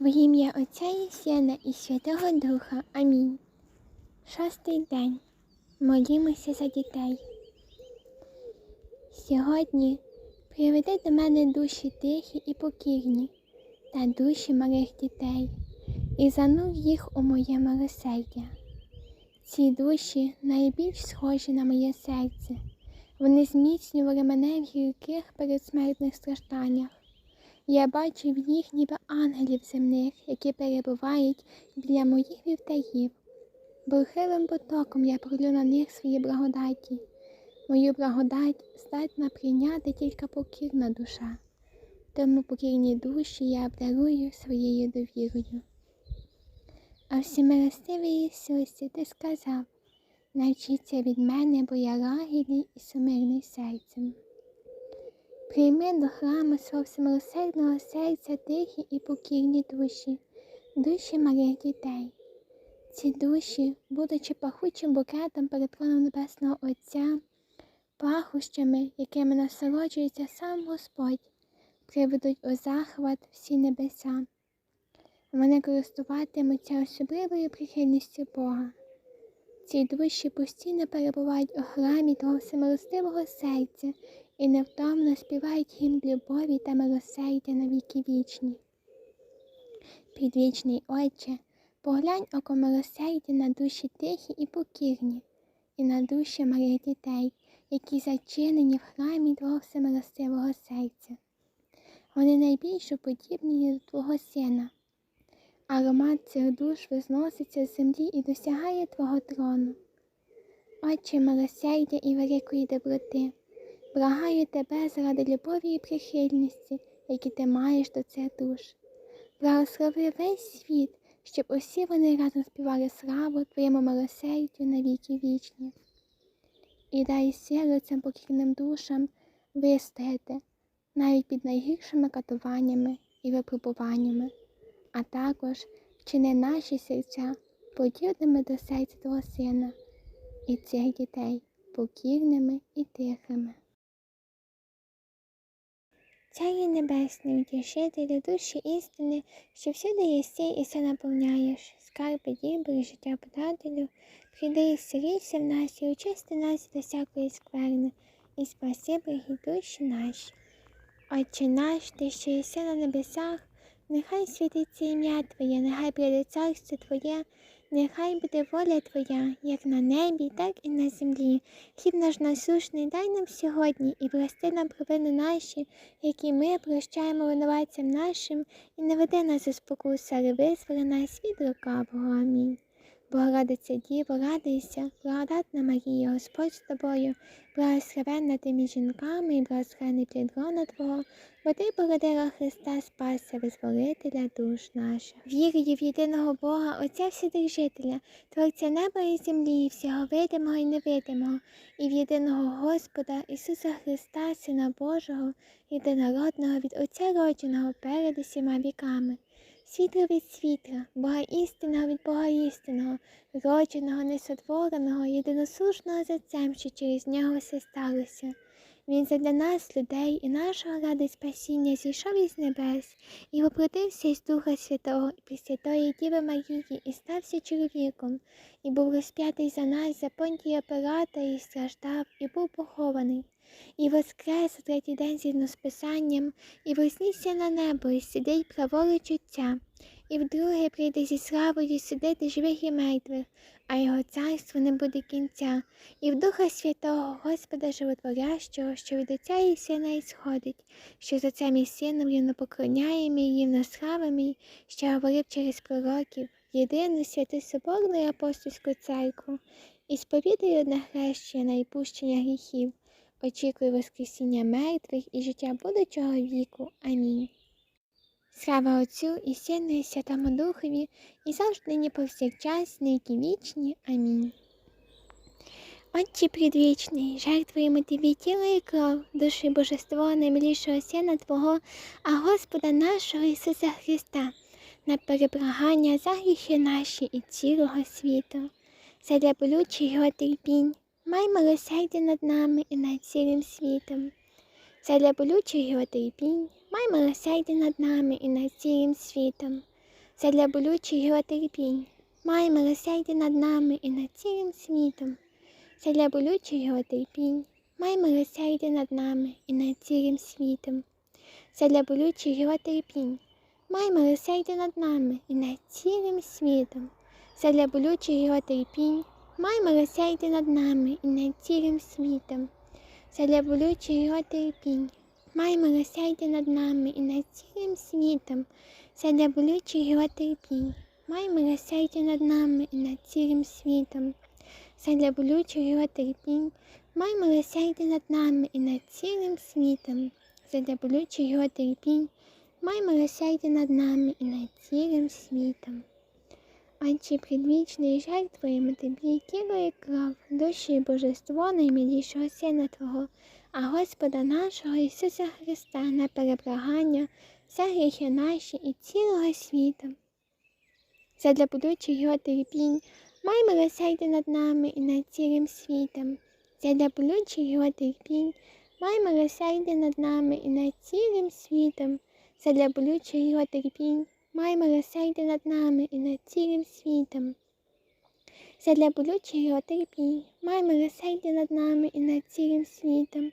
В ім'я Отця і Сина і Святого Духа. Амінь. Шостий день. Молімося за дітей. Сьогодні приведи до мене душі тихі і покірні та душі малих дітей і занур їх у моє милосердя. Ці душі найбільш схожі на моє серце. Вони зміцнювали мене в гірких передсмертних стражданнях. Я бачив їх, ніби ангелів земних, які перебувають біля моїх вівтарів. Бурхливим потоком я пролю на них свої благодаті. Мою благодать здатна прийняти тільки покірна душа, тому покірні душі я обдарую своєю довірою. А всемилостивий Ісусі, ти сказав, навчіться від мене, бо я лагідний і сумирний серцем. Прийми до храму свого всемилосердного серця тихі і покірні душі, душі малих дітей. Ці душі, будучи пахучим букетом перед троном Небесного Отця, пахущими, якими насолоджується сам Господь, приведуть у захват всі небеса. Вони користуватимуться особливою прихильністю Бога. Ці душі постійно перебувають у храмі того всемилостивого серця і невтомно співають гімн любові та милосердя на віки вічні. Підвічний Отче, поглянь око милосердя на душі тихі і покірні, і на душі малих дітей, які зачинені в храмі Твого всемилостивого серця. Вони найбільш подібні до Твого Сина. Аромат цих душ возноситься з землі і досягає Твого трону. Отче милосердя і великої доброти, благаю тебе заради любові і прихильності, які ти маєш до цих душ. Благослови весь світ, щоб усі вони разом співали славу Твоєму милосердю на віки вічні. І дай силу цим покірним душам вистояти навіть під найгіршими катуваннями і випробуваннями, а також вчини наші серця подібними до серця Твого Сина і цих дітей покірними і тихими. Царі Небесний, утішителю душі істини, що всюди єси і все наповняєш, скарби дібри, життя подателю, прийди і сирійся в нас і очисти нас до всякої скверни, і спаси благі душі наші. Отче наш, ти що єси на небесах, нехай світиться ім'я Твоє, нехай прийде царство Твоє, Нехай буде воля Твоя, як на небі, так і на землі. Хіб наш насушний дай нам сьогодні і прости нам провини наші, які ми прощаємо винуватцям нашим, і не веди нас у спокусу, але визволи нас від лукавого. Амінь. Богородиця Діво, радуйся, благодатна Марія, Господь з тобою, благословенна ти між жінками і благословений плід Твого, бо ти породила Христа, спася, визволителя душ наших. Вірую в єдиного Бога, Отця Вседержителя, Творця неба і землі, всього видимого і невидимого, і в єдиного Господа Ісуса Христа, Сина Божого, єдинородного від Отця родженого перед усіма віками світло від світла, Бога істинного від Бога істинного, родженого, несотвореного, єдиносушного за цим, що через нього все сталося. Він задля нас, людей і нашого ради спасіння зійшов із небес і воплотився із Духа Святого і Пресвятої Діви Марії, і стався чоловіком, і був розп'ятий за нас, за понтія Пилата, і страждав, і був похований. І воскрес у третій день згідно з Писанням, і вознісся на небо, і сидить праворуч Отця, і вдруге прийде зі славою судити живих і мертвих, а його царство не буде кінця, і в Духа Святого Господа Животворящого, що від Отця і Сина ісходить, що за Отцем і Сином рівно поклоняємо і рівно славимо, що говорив через пророків, єдину святу Соборну і апостольську церкву, і сповідає одне хрещення і пущення гріхів. Очікую Воскресіння мертвих і життя будучого віку. Амінь. Слава Отцю і Сину, і Святому Духові, і завжди нині повсякчас, нині вічні. Амінь. Отче предвічний, жертвуємо Тобі тіло і кров, душі Божество наймилішого Сина Твого, а Господа нашого Ісуса Христа, на перебрагання за гріхи наші і цілого світу, задля болючих його терпінь, Май милосердя над нами і над цілим світом. Задля болючих його терпінь, май милосердя над нами і над цілим світом. задля болючих його терпінь. Май милосердя над нами і над цілим світом, задля болючих його терпінь. Май милосердя над нами і над цілим світом, задля болючих його терпінь. Май милосердя над нами і над цілим світом, задля болючих його терпінь. Май милосердя над нами і над цілим світом, задля болючих його терпінь. Май милосердя над нами і над цілим світом, задля болючих його терпінь. Май милосердя над нами і над цілим світом, задля болючих його терпінь. Май милосердя над нами і над цілим світом, задля болючих його терпінь. Май милосердя над нами і над цілим світом. Отче предвічний жаль Твоєму тобі, тіло і кров, душі божество наймилішого Сина Твого, а Господа нашого Ісуса Христа на переблагання, за гріхи наші і цілого світу. Задля будучих його терпінь, май милосердя над нами і над цілим світом. Задля болючих його терпінь, май милосердя над нами і над цілим світом. Задля болючих його терпінь, май милосердя над нами і над цілим світом. Задля болючих його терпінь, май милосердя над нами і над цілим світом.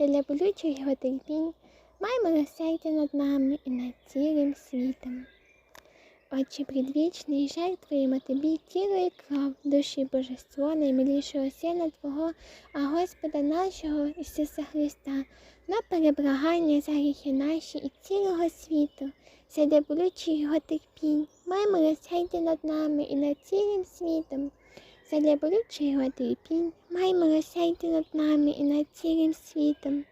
Задля болючих його терпінь, май милосердя над нами і над цілим світом. Отче предвічний, жаль Твоєму тобі, тіло і кров, душі божество, наймилішого Сина Твого, а Господа нашого Ісуса Христа, на переблагання за гріхи наші і цілого світу, сяде болючий його терпінь, май милосердя над нами і над цілим світом. Його терпінь, май милосердя над нами і над цілим світом.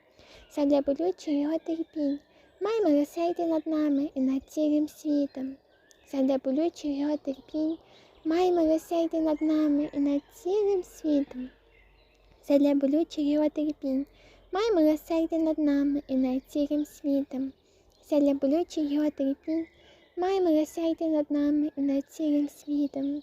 Його терпінь, май милосердя над нами і над цілим світом. Його терпінь, май милосердя над нами і над цілим світом. Його терпінь, май милосердя над нами і над цілим світом. Його терпінь, май милосердя над нами і над цілим світом.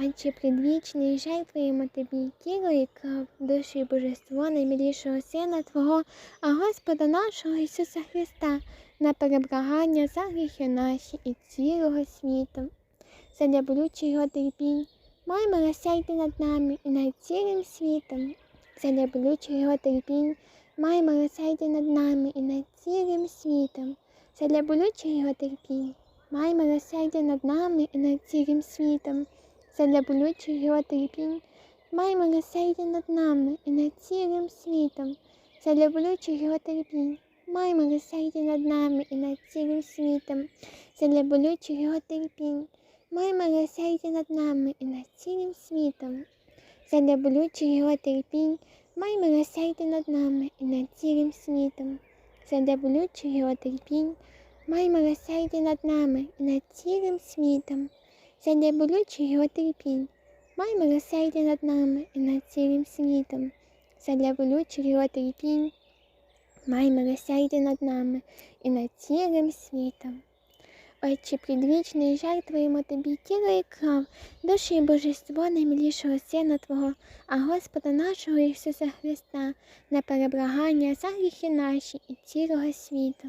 Отче предвічний, жаль Твоєму тобі, тіло і кров, душу і божество наймилішого Сина Твого, а Господа нашого Ісуса Христа, на переблагання за гріхи наші і цілого світу, задля болючих його терпінь, Май милосердя над нами і над цілим світом, задля болючих його терпінь, май милосердя над нами і над цілим світом, задля болючих його терпінь, май милосердя над нами і над цілим світом, задля болючих його терпінь, май над нами і над цілим світом, задля болючих його терпінь, май над нами і над цілим світом, задля болючих його терпінь. Май над нами і над цілим світом. Задля болючих його терпінь, май над нами і над цілим світом. Задля болючих його терпінь, май над нами і над цілим світом. Задля болючих його терпінь, май милосердя над нами і над цілим світом. Задля болючих його терпінь, май милосердя над нами і над цілим світом. Отче предвічний, жаль Твоєму тобі, тіло і кров, душі і божество наймилішого Сина Твого, а Господа нашого Ісуса Христа, на переблагання за гріхи наші і цілого світу.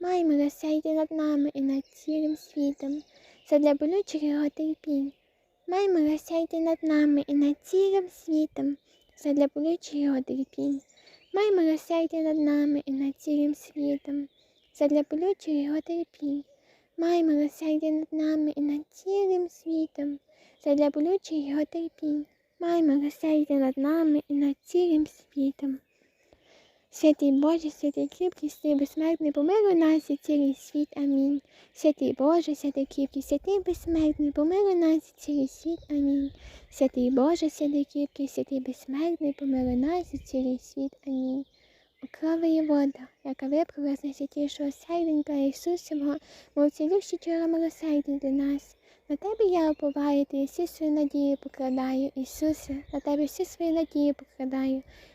Май милосердя над нами і над цілим світом, задля болючих його терпінь. Май милосердя над нами і над цілим світом, задля болючих його терпінь. Май милосердя над нами і над цілим світом, задля болючих його терпінь. Май милосердя над нами і над цілим світом, задля болючих його терпінь. Май милосердя над нами і над цілим світом. Святий Боже, святий кріпкий, святий безсмертний, помилуй нас і цілий світ. Амінь. Святий Боже, святий кріпкий, святий безсмертний, помилуй нас і цілий світ. Амінь. Святий Боже, святий кріпкий, святий безсмертний, помилуй нас і цілий світ. Амінь. Крови є вода, яка випрала з найсвятішого серденька Ісусового, мов цілющі чора милосердя для нас. На тебе я уповаю, ти всі свої надії покладаю, Ісусе, на тебе всі свої надії покладаю.